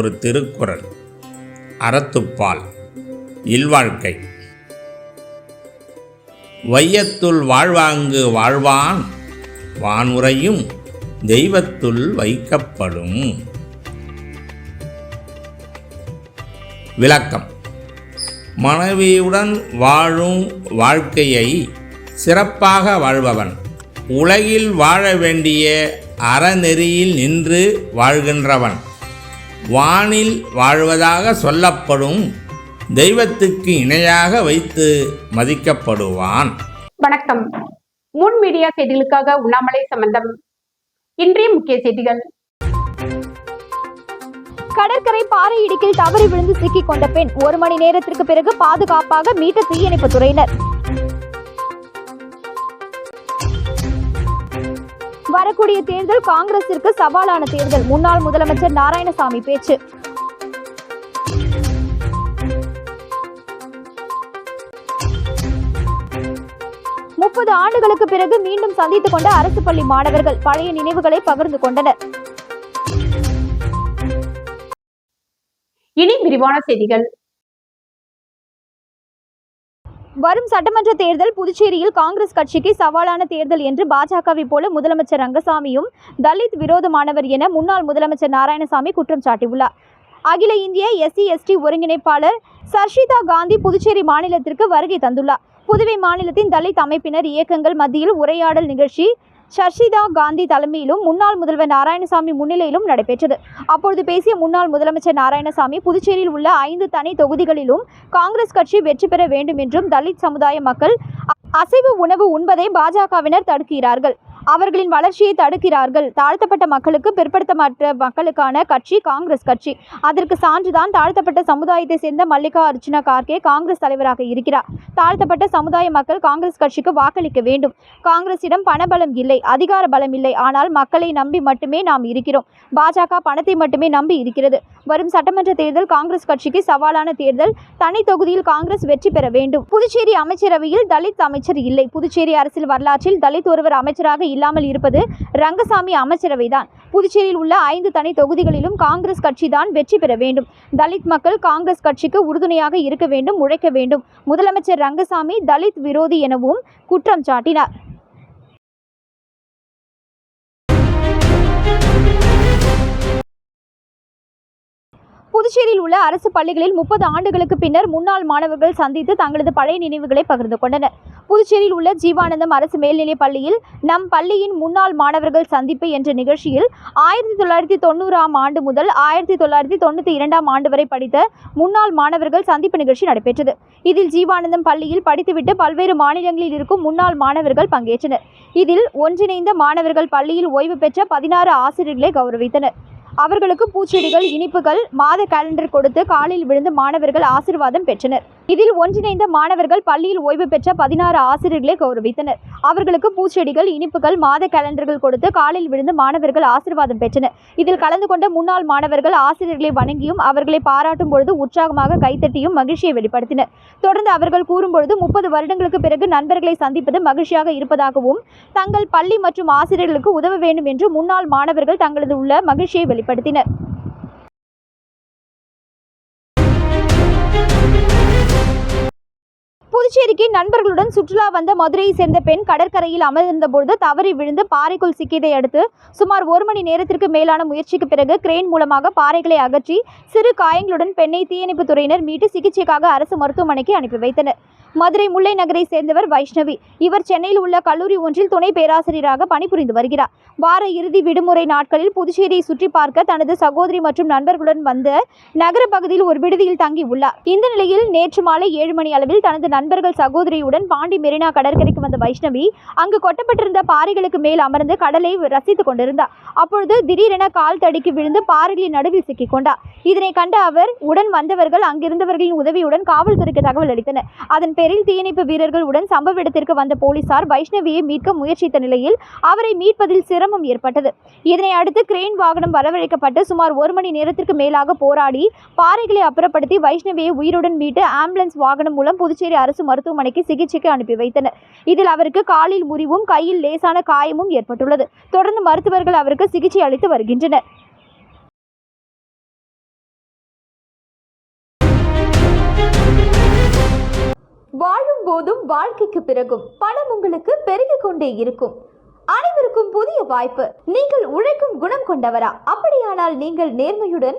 ஒரு திருக்குறள். அறத்துப்பால். இல்வாழ்க்கை. வையத்துள் வாழ்வாங்கு வாழ்வான் வானுரையும் தெய்வத்துள் வைக்கப்படும். விளக்கம். மனைவியுடன் வாழும் வாழ்க்கையை சிறப்பாக வாழ்பவன் உலகில் வாழ வேண்டிய அறநெறியில் நின்று வாழ்கின்றவன். வானில் வாழ்வதாக சொல்லப்படும் தெய்வத்துக்கு இணையாக வைத்து மதிக்கப்படுவான். வணக்கம். முன் மீடியா செய்திகளுக்காக உண்ணாமலை சம்பந்தம். இன்றைய முக்கிய செய்திகள். கடற்கரை பாறை இடுக்கில் தவறி விழுந்து சிக்கிக் கொண்ட பெண் ஒரு மணி நேரத்திற்கு பிறகு பாதுகாப்பாக மீட்ட தீயணைப்பு துறையினர். வரக்கூடிய தேர்தல் காங்கிரசிற்கு சவாலான தேர்தல். முன்னாள் முதலமைச்சர் நாராயணசாமி பேச்சு. முப்பது ஆண்டுகளுக்கு பிறகு மீண்டும் சந்தித்துக் கொண்ட அரசு பள்ளி மாணவர்கள் பழைய நினைவுகளை பகிர்ந்து கொண்டனர். இனி விரிவான செய்திகள். வரும் சட்டமன்ற தேர்தல் புதுச்சேரியில் காங்கிரஸ் கட்சிக்கு சவாலான தேர்தல் என்று பாஜகவை போல முதலமைச்சர் ரங்கசாமியும் தலித் விரோதமானவர் என முன்னாள் முதலமைச்சர் நாராயணசாமி குற்றம் சாட்டியுள்ளார். அகில இந்திய எஸ்சி எஸ்டி ஒருங்கிணைப்பாளர் சர்ஷிதா காந்தி புதுச்சேரி மாநிலத்திற்கு வருகை தந்துள்ளார். புதுவை மாநிலத்தின் தலித் அமைப்பினர் இயக்கங்கள் மத்தியில் உரையாடல் நிகழ்ச்சி சர்ஷிதா காந்தி தலைமையிலும் முன்னாள் முதல்வர் நாராயணசாமி முன்னிலையிலும் நடைபெற்றது. அப்பொழுது பேசிய முன்னாள் முதலமைச்சர் நாராயணசாமி புதுச்சேரியில் உள்ள ஐந்து தனி தொகுதிகளிலும் காங்கிரஸ் கட்சி வெற்றி பெற வேண்டும் என்றும் தலித் சமுதாய மக்கள் அசைவு உணவு உண்பதை பாஜகவினர் தடுக்கிறார்கள். அவர்களின் வளர்ச்சியை தடுக்கிறார்கள். தாழ்த்தப்பட்ட மக்களுக்கு பிற்படுத்தப்பட்ட மக்களுக்கான கட்சி காங்கிரஸ் கட்சி. அதற்கு சான்றுதான் தாழ்த்தப்பட்ட சமுதாயத்தை சேர்ந்த மல்லிகா அர்ஜுனா கார்கே காங்கிரஸ் தலைவராக இருக்கிறார். தாழ்த்தப்பட்ட சமுதாய மக்கள் காங்கிரஸ் கட்சிக்கு வாக்களிக்க வேண்டும். காங்கிரசிடம் பணபலம் இல்லை அதிகார பலம் இல்லை. ஆனால் மக்களை நம்பி மட்டுமே நாம் இருக்கிறோம். பாஜக பணத்தை மட்டுமே நம்பி இருக்கிறது. வரும் சட்டமன்ற தேர்தல் காங்கிரஸ் கட்சிக்கு சவாலான தேர்தல். தனி தொகுதியில் காங்கிரஸ் வெற்றி பெற வேண்டும். புதுச்சேரி அமைச்சரவையில் தலித் அமைச்சர் இல்லை. புதுச்சேரி அரசியல் வரலாற்றில் தலித் ஒருவர் அமைச்சராக இல்லாமல் இருப்பது ரங்கசாமி அமைச்சரவைதான். புதுச்சேரியில் உள்ள ஐந்து தனி தொகுதிகளிலும் காங்கிரஸ் கட்சி தான் வெற்றி பெற வேண்டும். தலித் மக்கள் காங்கிரஸ் கட்சிக்கு உறுதுணையாக இருக்க வேண்டும் உழைக்க வேண்டும். முதலமைச்சர் ரங்கசாமி தலித் விரோதி எனவும் குற்றம் சாட்டினார். புதுச்சேரியில் உள்ள அரசு பள்ளிகளில் முப்பது ஆண்டுகளுக்கு பின்னர் முன்னாள் மாணவர்கள் சந்தித்து தங்களது பழைய நினைவுகளை பகிர்ந்து கொண்டனர். புதுச்சேரியில் உள்ள ஜீவானந்தம் அரசு மேல்நிலைப் பள்ளியில் நம் பள்ளியின் முன்னாள் மாணவர்கள் சந்திப்பு என்ற நிகழ்ச்சியில் ஆயிரத்தி தொள்ளாயிரத்தி தொண்ணூறாம் ஆண்டு முதல் ஆயிரத்தி தொள்ளாயிரத்தி தொண்ணூற்றி இரண்டாம் ஆண்டு வரை படித்த முன்னாள் மாணவர்கள் சந்திப்பு நிகழ்ச்சி நடைபெற்றது. இதில் ஜீவானந்தம் பள்ளியில் படித்துவிட்டு பல்வேறு மாநிலங்களில் இருக்கும் முன்னாள் மாணவர்கள் பங்கேற்றனர். இதில் ஒன்றிணைந்த மாணவர்கள் பள்ளியில் ஓய்வு பெற்ற பதினாறு ஆசிரியர்களை கௌரவித்தனர். அவர்களுக்கு பூச்செடிகள் இனிப்புகள் மாத கேலண்டர் கொடுத்து காலில் விழுந்து மாணவர்கள் ஆசீர்வாதம் பெற்றனர். இதில் ஒன்றிணைந்த மாணவர்கள் பள்ளியில் ஓய்வு பெற்ற பதினாறு ஆசிரியர்களை கௌரவித்தனர். அவர்களுக்கு பூச்செடிகள் இனிப்புகள் மாத கேலண்டர்கள் கொடுத்து காலில் விழுந்து மாணவர்கள் ஆசீர்வாதம் பெற்றனர். இதில் கலந்து கொண்ட முன்னாள் மாணவர்கள் ஆசிரியர்களை வணங்கியும் அவர்களை பாராட்டும் பொழுது உற்சாகமாக கைத்தட்டியும் மகிழ்ச்சியை வெளிப்படுத்தினர். தொடர்ந்து அவர்கள் கூறும்பொழுது முப்பது வருடங்களுக்கு பிறகு நண்பர்களை சந்திப்பது மகிழ்ச்சியாக இருப்பதாகவும் தங்கள் பள்ளி மற்றும் ஆசிரியர்களுக்கு உதவ வேண்டும் என்று முன்னாள் மாணவர்கள் தங்களது உள்ள மகிழ்ச்சியை வெளிப்படுத்தினர். புதுச்சேரிக்கு நண்பர்களுடன் சுற்றுலா வந்த மதுரையை சேர்ந்த பெண் கடற்கரையில் அமர்ந்திருந்த பொழுது தவறி விழுந்து பாறைக்குள் சிக்கியதை அடுத்து சுமார் ஒரு மணி நேரத்திற்கு மேலான முயற்சிக்கு பிறகு கிரேன் மூலமாக பாறைகளை அகற்றி சிறு காயங்களுடன் பெண்ணை தீயணைப்பு துறையினர் மீட்டு சிகிச்சைக்காக அரசு மருத்துவமனைக்கு அனுப்பி வைத்தனர். மதுரை முல்லை நகரை சேர்ந்தவர் வைஷ்ணவி. இவர் சென்னையில் உள்ள கல்லூரி ஒன்றில் துணை பேராசிரியராக பணிபுரிந்து வருகிறார். வார இறுதி விடுமுறை நாட்களில் புதுச்சேரியை சுற்றி பார்க்க தனது சகோதரி மற்றும் நண்பர்களுடன் வந்து நகர பகுதியில் ஒரு விடுதியில் தங்கி உள்ளார் இந்த நிலையில் நேற்று மாலை ஏழு மணி அளவில் தனது நண்பர்கள் சகோதரியுடன் பாண்டி மெரினா கடற்கரைக்கு வந்த வைஷ்ணவி அங்கு கொட்டப்பட்டிருந்த பாறைகளுக்கு மேல் அமர்ந்து கடலை ரசித்துக் கொண்டிருந்தார் அப்பொழுது திடீரென கால் தடுக்கி விழுந்து பாறைகளின் நடுவில் சிக்கிக் கொண்டார் இதனை கண்ட அவர் உடன் வந்தவர்கள் அங்கிருந்தவர்களின் உதவியுடன் காவல்துறைக்கு தகவல் அளித்தனர். அதன் பேரில் தீயணைப்பு வீரர்கள் உடன் சம்பவ இடத்திற்கு வந்த போலீசார் வைஷ்ணவியை மீட்க முயற்சித்த நிலையில் அவரை மீட்பதில் சிரமம் ஏற்பட்டது. இதனை அடுத்து கிரேன் வாகனம் வரவழைக்கப்பட்டு சுமார் ஒரு மணி நேரத்திற்கு மேலாக போராடி பாறைகளை அப்புறப்படுத்தி வைஷ்ணவியை உயிருடன் மீட்டு ஆம்புலன்ஸ் வாகனம் மூலம் புதுச்சேரி அரசு அரசு மருத்துவமனைக்கு சிகிச்சைக்கு அனுப்பி வைத்தனர். இதில் அவருக்கு காலில் முறிவும் கையில் லேசான காயமும் ஏற்பட்டுள்ளது. தொடர்ந்து மருத்துவர்கள் அவருக்கு சிகிச்சை அளித்து வருகின்றனர். வாழும் போதும் வாழ்க்கைக்கு பிறகும் பணம் உங்களுக்கு பெருகிக் கொண்டே இருக்கும். அனைவருக்கும் புதிய வாய்ப்பு. நீங்கள் உழைக்கும் குணம் கொண்டவரா? அப்படியானால் நீங்கள் நேர்மையுடன்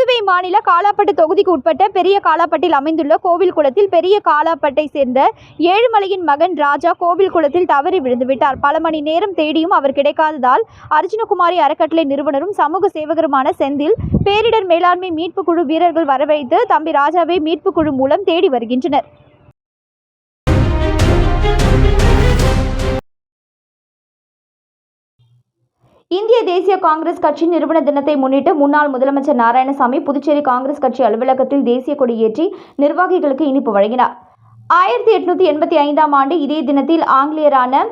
புதுவை மாநில காலாப்பட்டு தொகுதிக்கு உட்பட்ட பெரிய காலாப்பட்டில் அமைந்துள்ள கோவில் குளத்தில் பெரிய காலாப்பட்டை சேர்ந்த ஏழுமலையின் மகன் ராஜா கோவில் குளத்தில் தவறி விழுந்துவிட்டார். பல மணி நேரம் தேடியும் அவர் கிடைக்காததால் அர்ஜுனகுமாரி அறக்கட்டளை நிறுவனரும் சமூக சேவகருமான செந்தில் பேரிடர் மேலாண்மை மீட்பு குழு வீரர்கள் வரவழைத்து தம்பி ராஜாவை மீட்பு குழு மூலம் தேடி வருகின்றனர். இந்திய தேசிய காங்கிரஸ் கட்சி நிறுவன தினத்தை முன்னிட்டு முன்னாள் முதலமைச்சர் நாராயணசாமி புதுச்சேரி காங்கிரஸ் கட்சி அலுவலகத்தில் தேசிய கொடியேற்றி நிர்வாகிகளுக்கு இனிப்பு வழங்கினார். ஆயிரத்தி எட்நூத்தி எண்பத்தி ஐந்தாம் ஆண்டு இதே தினத்தில் ஆங்கிலேயரான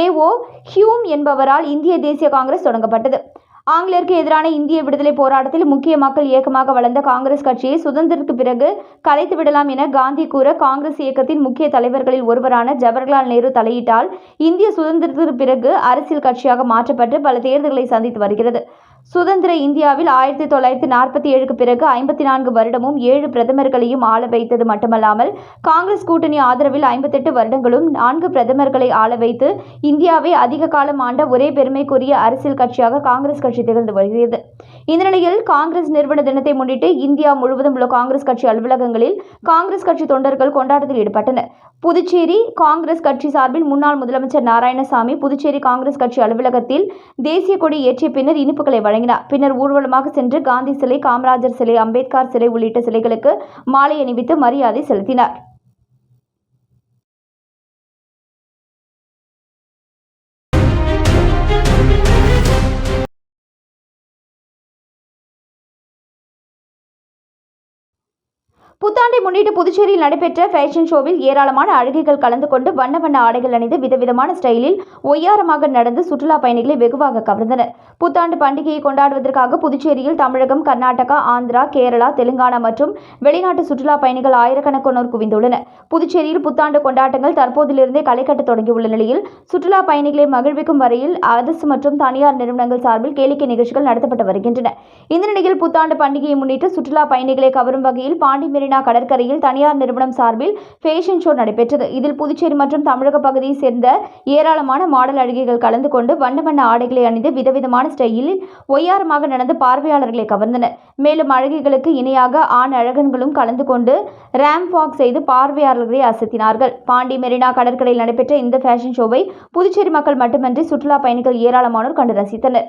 ஏஓ ஹியூம் என்பவரால் இந்திய தேசிய காங்கிரஸ் தொடங்கப்பட்டது. ஆங்கிலேயருக்கு எதிரான இந்திய விடுதலை போராட்டத்தில் முக்கிய மக்கள் இயக்கமாக வளர்ந்த காங்கிரஸ் கட்சியை சுதந்திரத்துக்கு பிறகு கலைத்து விடலாம் என காந்தி கூற காங்கிரஸ் இயக்கத்தின் முக்கிய தலைவர்களில் ஒருவரான ஜவஹர்லால் நேரு தலையிட்டால் இந்திய சுதந்திரத்திற்கு பிறகு அரசியல் கட்சியாக மாற்றப்பட்டு பல தேர்தல்களை சந்தித்து வருகிறது. சுதந்திர இந்தியாவில் ஆயிரத்தி தொள்ளாயிரத்தி நாற்பத்தி ஏழுக்கு பிறகு ஐம்பத்தி நான்கு வருடமும் ஏழு பிரதமர்களையும் ஆள வைத்தது மட்டுமல்லாமல் காங்கிரஸ் கூட்டணி ஆதரவில் ஐம்பத்தெட்டு வருடங்களும் நான்கு பிரதமர்களை ஆள வைத்து இந்தியாவை அதிக காலம் ஆண்ட ஒரே பெருமைக்குரிய அரசியல் கட்சியாக காங்கிரஸ் கட்சி திகழ்ந்து வருகிறது. இந்த நிலையில் காங்கிரஸ் நிறுவன தினத்தை முன்னிட்டு இந்தியா முழுவதும் உள்ள காங்கிரஸ் கட்சி அலுவலகங்களில் காங்கிரஸ் கட்சி தொண்டர்கள் கொண்டாட்டத்தில் ஈடுபட்டனர். புதுச்சேரி காங்கிரஸ் கட்சி சார்பில் முன்னாள் முதலமைச்சர் நாராயணசாமி புதுச்சேரி காங்கிரஸ் கட்சி அலுவலகத்தில் தேசிய கொடி ஏற்றிய பின்னர் இனிப்புகளை வழங்கினார். பின்னர் ஊர்வலமாக சென்று காந்தி சிலை காமராஜர் சிலை அம்பேத்கர் சிலை உள்ளிட்ட சிலைகளுக்கு மாலை அணிவித்து மரியாதை செலுத்தினார். புத்தாண்டை முன்னிட்டு புதுச்சேரியில் நடைபெற்ற ஃபேஷன் ஷோவில் ஏராளமான அழகிகள் கலந்து கொண்டு வண்ண வண்ண ஆடைகள் அணிந்து விதவிதமான ஸ்டைலில் ஒய்யாரமாக நடந்து சுற்றுலா பயணிகளை வெகுவாக கவர்ந்தனர். புத்தாண்டு பண்டிகையை கொண்டாடுவதற்காக புதுச்சேரியில் தமிழகம் கர்நாடகா ஆந்திரா கேரளா தெலுங்கானா மற்றும் வெளிநாட்டு சுற்றுலா பயணிகள் ஆயிரக்கணக்கானோர் குவிந்துள்ளனர். புதுச்சேரியில் புத்தாண்டு கொண்டாட்டங்கள் தற்போதிலிருந்தே களைக்கட்ட தொடங்கியுள்ள நிலையில் சுற்றுலா பயணிகளை மகிழ்விக்கும் வரையில் அரசு மற்றும் தனியார் நிறுவனங்கள் சார்பில் கேளிக்கை நிகழ்ச்சிகள் நடத்தப்பட்டு வருகின்றன. இந்த நிலையில் புத்தாண்டு பண்டிகையை முன்னிட்டு சுற்றுலா பயணிகளை கவரும் வகையில் பாண்டிமேரி மெரினா கடற்கரையில் தனியார் நிறுவனம் சார்பில் ஃபேஷன் ஷோ நடைபெற்றது. இதில் புதுச்சேரி மற்றும் தமிழக பகுதியை சேர்ந்த ஏராளமான மாடல் அழகிகள் கலந்து கொண்டு வண்ண வண்ண ஆடைகளை அணிந்து விதவிதமான ஸ்டைலில் ஒய்யாரமாக நடந்து பார்வையாளர்களை கவர்ந்தனர். மேலும் அழகிகளுக்கு இணையாக ஆண் அழகன்களும் கலந்து கொண்டு ரேம்ப் வாக் செய்து பார்வையாளர்களை அசத்தினார்கள். பாண்டி மெரினா கடற்கரையில் நடைபெற்ற இந்த ஃபேஷன் ஷோவை புதுச்சேரி மக்கள் மட்டுமன்றி சுற்றுலா பயணிகள் ஏராளமானோர் கண்டு ரசித்தனர்.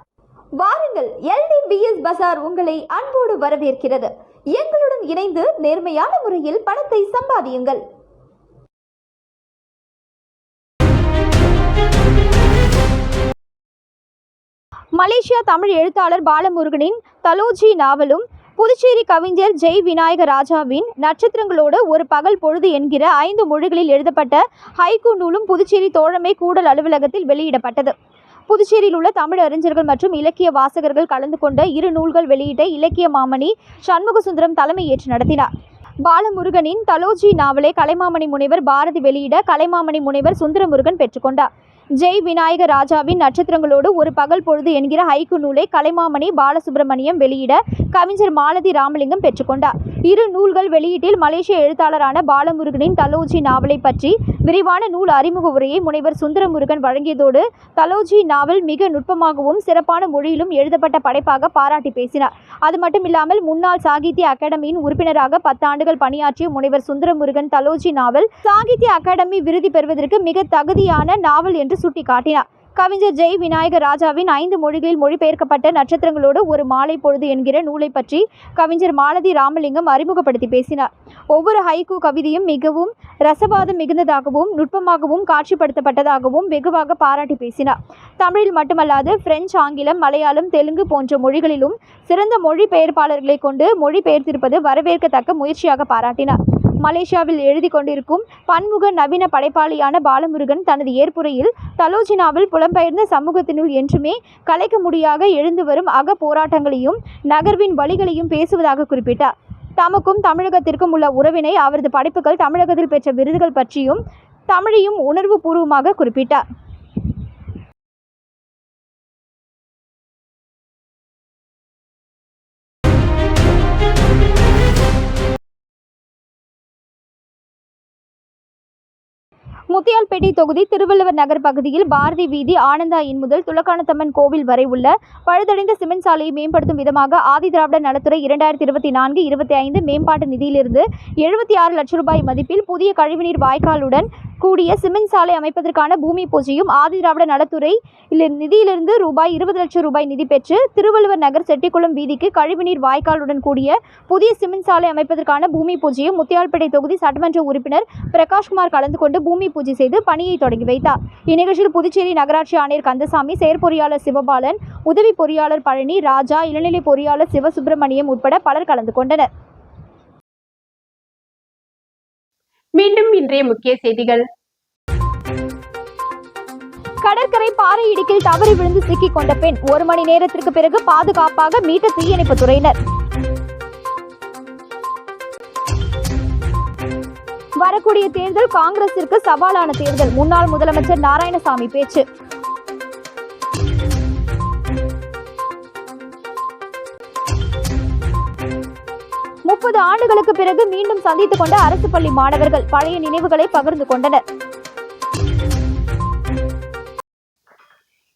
வாருங்கள் எல்டிபிஎஸ் பசார் உங்களை அன்போடு வரவேற்கிறது. எங்களுடன் இணைந்து நேர்மையான முறையில் பணத்தை சம்பாதியுங்கள். மலேசியா தமிழ் எழுத்தாளர் பாலமுருகனின் தலோஜி நாவலும் புதுச்சேரி கவிஞர் ஜெய் விநாயக ராஜாவின் நட்சத்திரங்களோடு ஒரு பகல் பொழுது என்கிற ஐந்து மொழிகளில் எழுதப்பட்ட ஹைக்கூ நூலும் புதுச்சேரி தோழமை கூடல் அலுவலகத்தில் வெளியிடப்பட்டது. புதுச்சேரியில் உள்ள தமிழ் அறிஞர்கள் மற்றும் இலக்கிய வாசகர்கள் கலந்து கொண்ட இரு நூல்கள் வெளியிட்ட இலக்கிய மாமணி சண்முகசுந்தரம் சுந்தரம் தலைமையேற்று நடத்தினார். பாலமுருகனின் தலோஜி நாவலை கலைமாமணி முனைவர் பாரதி வெளியிட கலைமாமணி முனைவர் சுந்தரமுருகன் பெற்றுக்கொண்டார். ஜெய் விநாயக ராஜாவின் நட்சத்திரங்களோடு ஒரு பகல் பொழுது என்கிற ஹைக்கு நூலை கலைமாமணி பாலசுப்ரமணியம் வெளியிட கவிஞர் மாலதி ராமலிங்கம் பெற்றுக்கொண்டார். இரு நூல்கள் வெளியீட்டில் மலேசிய எழுத்தாளரான பாலமுருகனின் தலோஜி நாவலை பற்றி விரிவான நூல் அறிமுக உரையை முனைவர் சுந்தரமுருகன் வழங்கியதோடு தலோஜி நாவல் மிக நுட்பமாகவும் சிறப்பான மொழியிலும் எழுதப்பட்ட படைப்பாக பாராட்டி பேசினார். அது மட்டுமில்லாமல் முன்னாள் சாகித்ய அகாடமியின் உறுப்பினராக பத்தாண்டுகள் பணியாற்றிய முனைவர் சுந்தரமுருகன் தலோஜி நாவல் சாகித்ய அகாடமி விருது பெறுவதற்கு மிக தகுதியான நாவல் என்று சுட்டிக்காட்டினார் கவிஞர் ஜெய் விநாயக ராஜாவின் ஐந்து மொழிகளில் மொழிபெயர்க்கப்பட்ட நட்சத்திரங்களோடு ஒரு மாலை பொழுது என்கிற நூலை பற்றி கவிஞர் மாலதி ராமலிங்கம் அறிமுகப்படுத்தி பேசினார். ஒவ்வொரு ஹைகூ கவிதையும் மிகவும் ரசவாதம் மிகுந்ததாகவும் நுட்பமாகவும் காட்சிப்படுத்தப்பட்டதாகவும் வெகுவாக பாராட்டி பேசினார். தமிழில் மட்டுமல்லாது பிரெஞ்சு ஆங்கிலம் மலையாளம் தெலுங்கு போன்ற மொழிகளிலும் சிறந்த மொழிபெயர்ப்பாளர்களை கொண்டு மொழிபெயர்த்திருப்பது வரவேற்கத்தக்க முயற்சியாக பாராட்டினார். மலேசியாவில் எழுதி கொண்டிருக்கும் பன்முக நவீன படைப்பாளியான பாலமுருகன் தனது ஏற்புரையில் தலோஜினாவில் புலம்பெயர்ந்த சமூகத்தினுள் என்றுமே கலைக்க முடியாக எழுந்து வரும் அக போராட்டங்களையும் நகர்வின் வழிகளையும் பேசுவதாக குறிப்பிட்டார். தமக்கும் தமிழகத்திற்கும் உள்ள உறவினை அவரது படைப்புகள் தமிழகத்தில் பெற்ற விருதுகள் பற்றியும் தமிழையும் உணர்வு பூர்வமாக குறிப்பிட்டார். முத்தியால்பேட்டை தொகுதி திருவள்ளுவர் நகர் பகுதியில் பாரதி வீதி ஆனந்தா இன் முதல் துலக்கானத்தம்மன் கோவில் வரை உள்ள பழுதடைந்த சிமெண்ட் சாலையை மேம்படுத்தும் விதமாக ஆதிதிராவிட நலத்துறை இரண்டாயிரத்தி இருபத்தி நான்கு இருபத்தி ஐந்து மேம்பாட்டு நிதியிலிருந்து எழுபத்தி ஆறு லட்சம் ரூபாய் மதிப்பில் புதிய கழிவுநீர் வாய்க்காலுடன் கூடிய சிமெண்ட் சாலை அமைப்பதற்கான பூமி பூஜையும் ஆதிதிராவிட நலத்துறை நிதியிலிருந்து ரூபாய் இருபது லட்சம் ரூபாய் நிதி பெற்று திருவள்ளுவர் நகர் செட்டிக்குளம் வீதிக்கு கழிவுநீர் வாய்க்காலுடன் கூடிய புதிய சிமெண்ட் சாலை அமைப்பதற்கான பூமி பூஜையும் முத்தியால்பேட்டை தொகுதி சட்டமன்ற உறுப்பினர் பிரகாஷ்குமார் கலந்து கொண்டு பூமி பூஜை செய்து பணியை தொடங்கி வைத்தார். இந்நிகழ்ச்சியில் புதுச்சேரி நகராட்சி ஆணையர் கந்தசாமி செயற்பொறியாளர் சிவபாலன் உதவி பொறியாளர் பழனி ராஜா இளநிலை பொறியாளர் சிவசுப்பிரமணியம் உட்பட பலர் கலந்து கொண்டனர். மீண்டும் இன்றைய முக்கிய செய்திகள். கடற்கரை பாறை இடுக்கில் தவறி விழுந்து சிக்கிக் கொண்ட பெண் ஒரு மணி நேரத்திற்கு பிறகு பாதுகாப்பாக மீட்ட தீயணைப்பு துறையினர். வரக்கூடிய தேர்தல் காங்கிரசிற்கு சவாலான தேர்தல். முன்னாள் முதலமைச்சர் நாராயணசாமி பேச்சு. முப்பது ஆண்டுகளுக்கு பிறகு மீண்டும் சந்தித்துக் கொண்ட அரசு பள்ளி மாணவர்கள் பழைய நினைவுகளை பகிர்ந்து கொண்டனர்.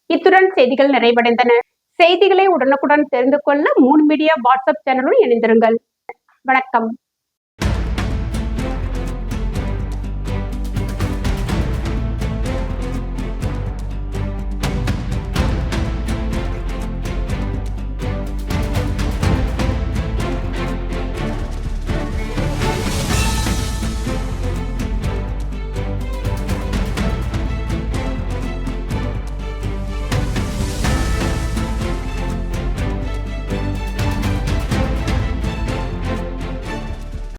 இத்துடன் செய்திகள் நிறைவடைந்தன. செய்திகளை உடனுக்குடன் தெரிந்து கொள்ள மூன் மீடியா வாட்ஸ்அப் சேனலுடன் இணைந்திருங்கள். வணக்கம்.